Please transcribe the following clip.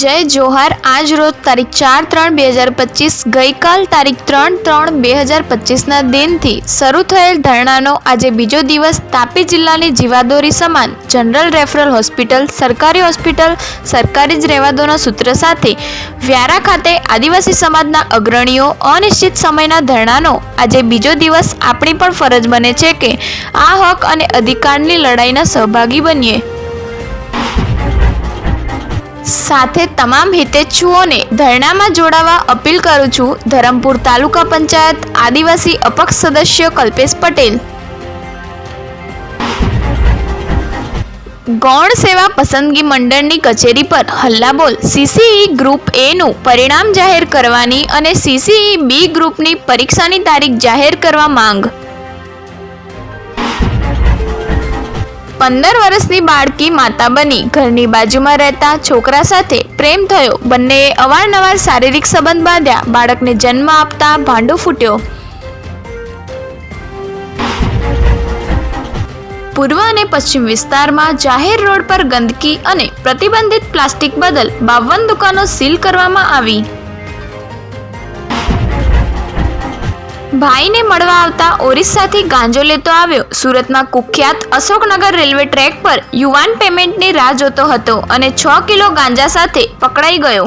જય જોહાર. આજ રોજ તારીખ ચાર ત્રણ બે હજાર પચીસ, ગઈકાલ તારીખ ત્રણ ત્રણ બે હજાર પચીસના દિનથી શરૂ થયેલ ધરણાનો આજે બીજો દિવસ તાપી જિલ્લાની જીવાદોરી સમાન જનરલ રેફરલ હોસ્પિટલ, સરકારી હોસ્પિટલ, સરકારી જ રહેવાદોના સૂત્ર સાથે વ્યારા ખાતે આદિવાસી સમાજના અગ્રણીઓ અનિશ્ચિત સમયના ધરણાનો આજે બીજો દિવસ આપણી પણ ફરજ બને છે કે આ હક અને અધિકારની લડાઈના સહભાગી બનીએ. સાથે તમામ હિતેચ્છુઓને ધરણામાં જોડાવા અપીલ કરું છું. ધરમપુર તાલુકા પંચાયત આદિવાસી અપક્ષ સદસ્ય કલ્પેશ પટેલ. ગૌણ સેવા પસંદગી મંડળની કચેરી પર હલ્લાબોલ સીસીઈ ગ્રુપ એનું પરિણામ જાહેર કરવાની અને સીસીઈ બી ગ્રુપની પરીક્ષાની તારીખ જાહેર કરવા માંગ. પંદર વર્ષની બાળકી માતા બની. ઘરની બાજુમાં રહેતા છોકરા સાથે પ્રેમ થયો. બંનેએ અવારનવાર શારીરિક સંબંધ બાંધ્યા. બાળકને જન્મ આપતા ભાંડો ફૂટ્યો. પૂર્વ અને પશ્ચિમ વિસ્તારમાં જાહેર રોડ પર ગંદકી અને પ્રતિબંધિત પ્લાસ્ટિક બદલ બાવન દુકાનો સીલ કરવામાં આવી. ભાઈને મળવા આવતા ઓરિસ્સાથી ગાંજો લેતો આવ્યો. સુરતમાં કુખ્યાત અશોકનગર રેલવે ટ્રેક પર યુવાન પેમેન્ટની રાહ જોતો હતો અને છ કિલો ગાંજા સાથે પકડાઈ ગયો.